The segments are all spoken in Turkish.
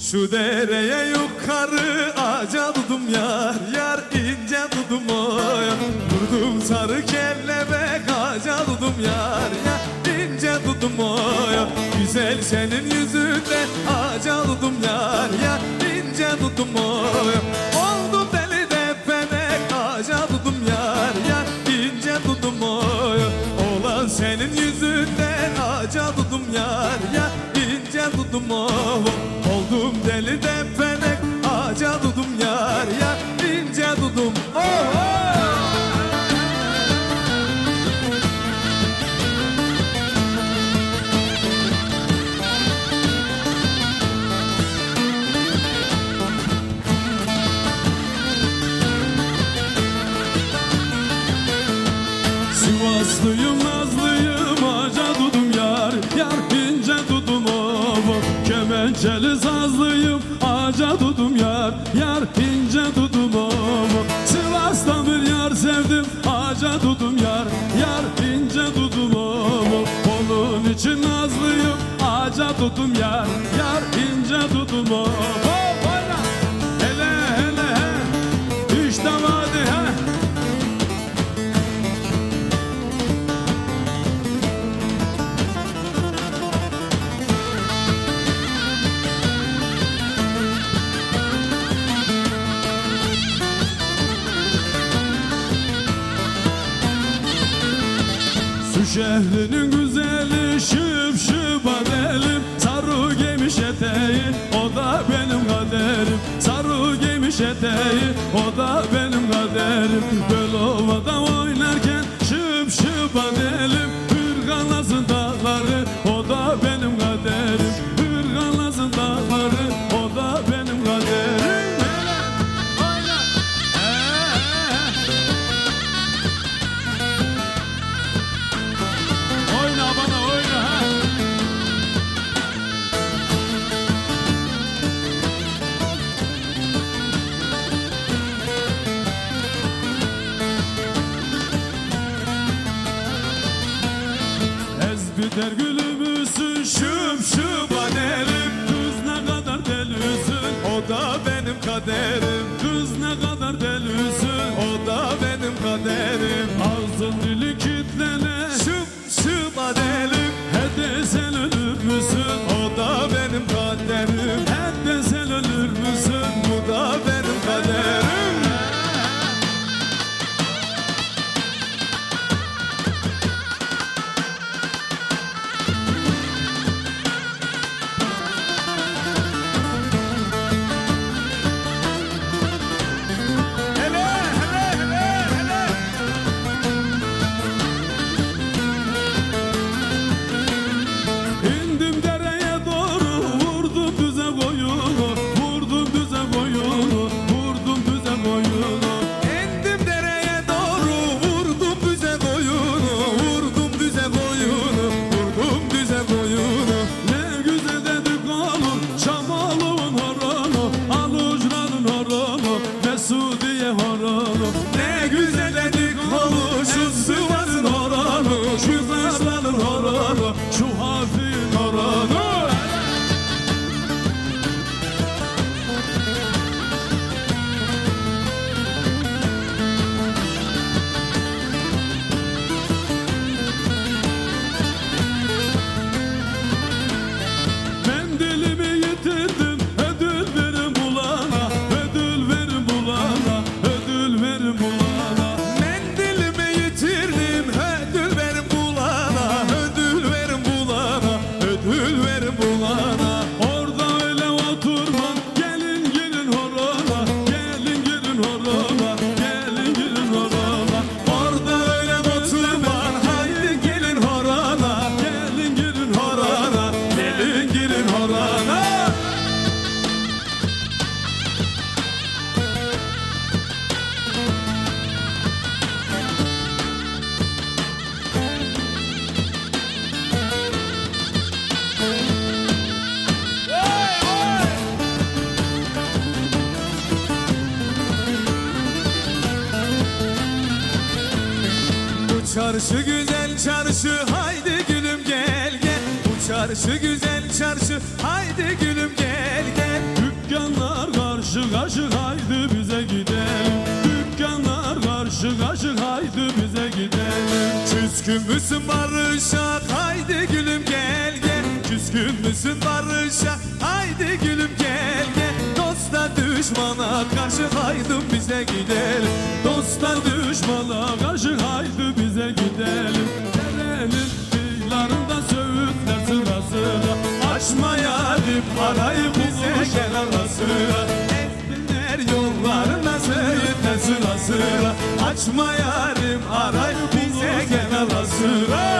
Şu dereye yukarı aca dudum yar Yar ince dudum oy. Vurdum sarı kellebek aca dudum yar Yar ince dudum oy. Güzel senin yüzünde aca dudum yar Yar ince dudum oy. Oldum deli de penek aca dudum yar Yar ince dudum oy. Olan senin yüzünden aca dudum yar Yar ince dudum oy. yar Yar ince dudumumu Sivas'tan bir yar sevdim Ağaca dudum yar. Yar ince dudumumu Onun için nazlıyım Ağaca dudum yar. Yar ince dudumumu şehrinin güzeli şıp şıp adelim Sarı giymiş eteği o da benim kaderim. Sarı giymiş eteği o da benim kaderim. Böyle ovada oynarken şıp şıp adelim Hırgalasın dağları o çarşı güzel çarşı haydi gülüm gel gel. Bu çarşı güzel çarşı haydi gülüm gel gel. Dükkanlar karşı karşı haydi bize gidelim. Dükkanlar karşı karşı haydi bize gidelim. Küskün müsün barışa? Haydi gülüm gel gel. Küskün müsün barışa? Haydi gülüm gel gel. Düşmana karşı haydi bize gidelim. Dostlar düşmana karşı haydi bize gidelim. Derenin kıyılarında söğütler sırasına. Açmayalım parayı bize gel arasına Ezdiler yollarına söğütler sırasına. Açmayalım arayı bize gel arasına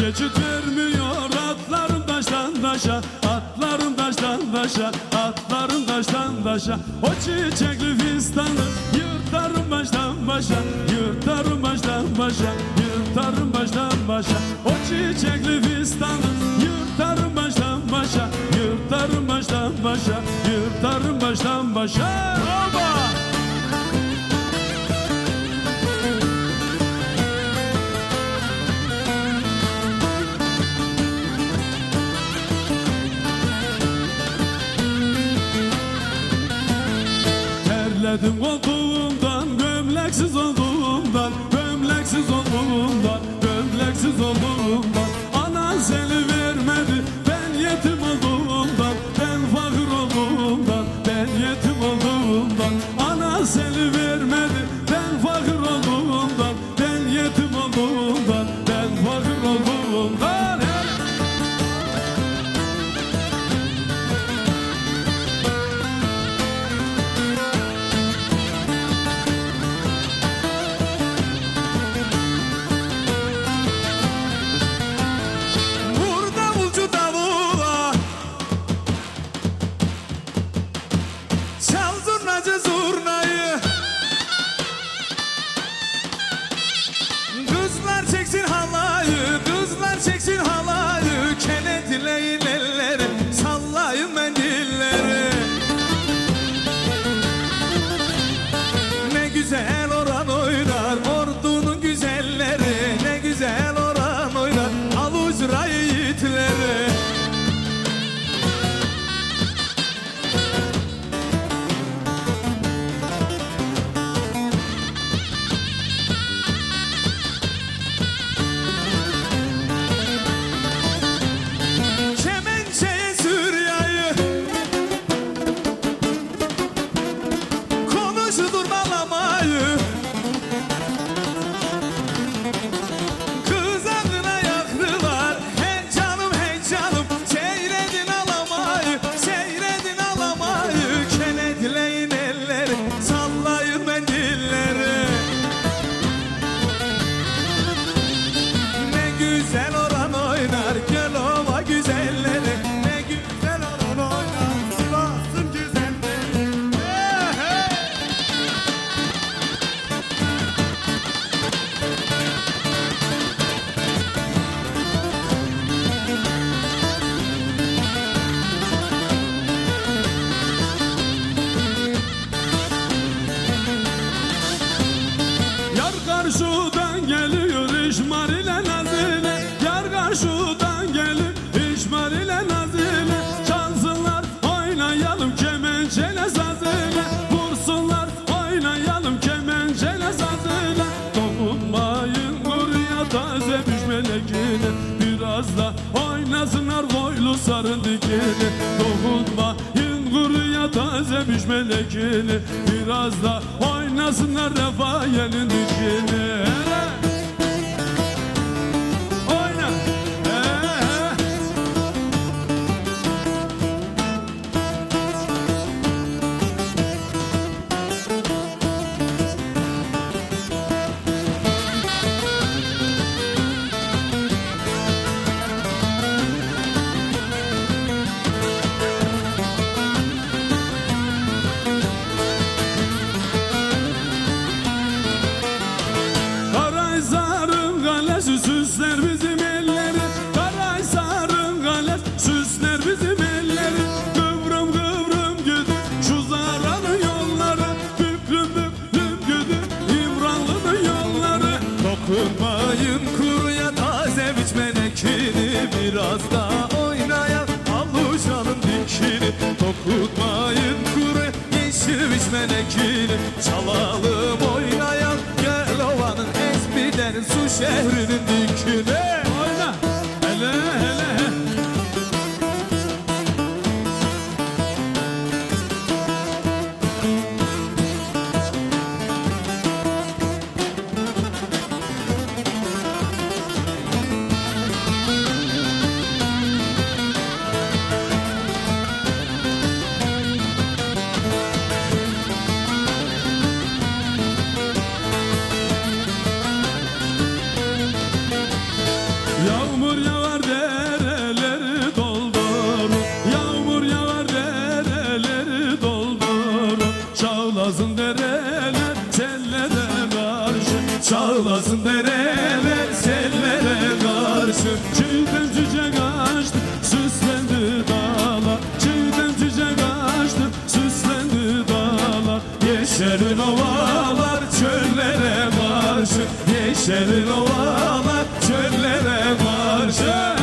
Geçit vermiyor atlarım taştan taşa Atlarım taştan taşa Atlarım taştan taşa. O çiçekli fistanı Yırtarım baştan başa Yırtarım baştan başa Yırtarım baştan başa. O çiçekli fistanı Yırtarım baştan başa Yırtarım baştan başa Yırtarım baştan başa. Oba! Dedim koltuğumdan gömleksiz olduğumdan Gömleksiz olduğumdan Gömleksiz olduğumdan. sarın dikini Dokunma kuruya tazemiş melekini. Biraz da oynasınlar refa yelin dikini biraz da oynayan Aluşanın dikini. Dokutmayın kure yeşil vişmenekini Çalalım oynayan Gel ovanın esmilerin su şehrinin dikine Oyna! Hele hele! dereler sellere karşı. Çağlasın dereler sellere karşı. Çiğdem çiçek açtı süslendi dağlar Çiğdem çiçek açtı süslendi dağlar Yeşerin ovalar çöllere karşı. Yeşerin ovalar çöllere karşı.